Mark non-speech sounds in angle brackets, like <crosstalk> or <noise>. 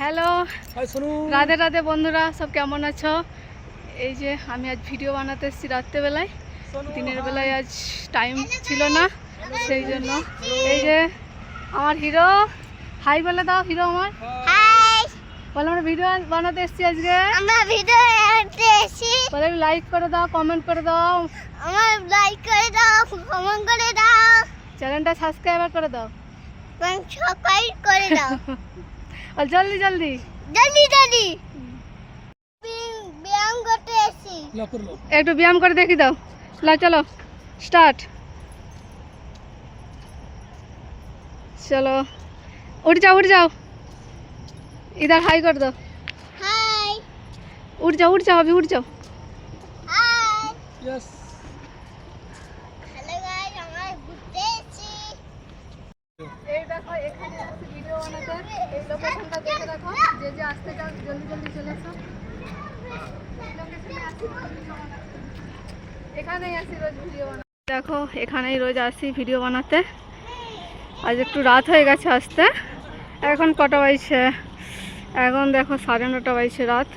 Hello Radhe Radhe বন্ধুরা সব কেমন আছো? এই যে আমি আজ ভিডিও বানাতে এসেছি রাত্রেবেলায়। দিনের বেলায় আজ টাইম ছিল না সেই জন্য। এই যে আমার হিরো হাই বলে দাও হিরো আমার। বলে আমরা ভিডিও বানাতে এসেছি আজকে। আমরা ভিডিও এসেছি। বলে লাইক করে দাও কমেন্ট করে দাও। আমার লাইক করে দাও কমেন্ট করে দাও। চ্যানেলটা সাবস্ক্রাইবার করে দাও। সবাই করে দাও। <laughs> আর জলদি জলদি জলদি জলদি বি- ব্যায়াম করতে এসেছি লা করলো একটু ব্যায়াম করে দেখি দাও লা চলো স্টার্ট চলো উঠ যাও উঠ যাও इधर हाई कर दो হাই उठ जाओ उठ जाओ अभी उठ जाओ হাই ইয়েস দেখে এখানেই রোজ আসি ভিডিও বানাতে। আজ একটু রাত হয়ে গেছে আসতে। এখন কটা বাজছে? এখন দেখো, সাড়ে নটা বাজছে রাত।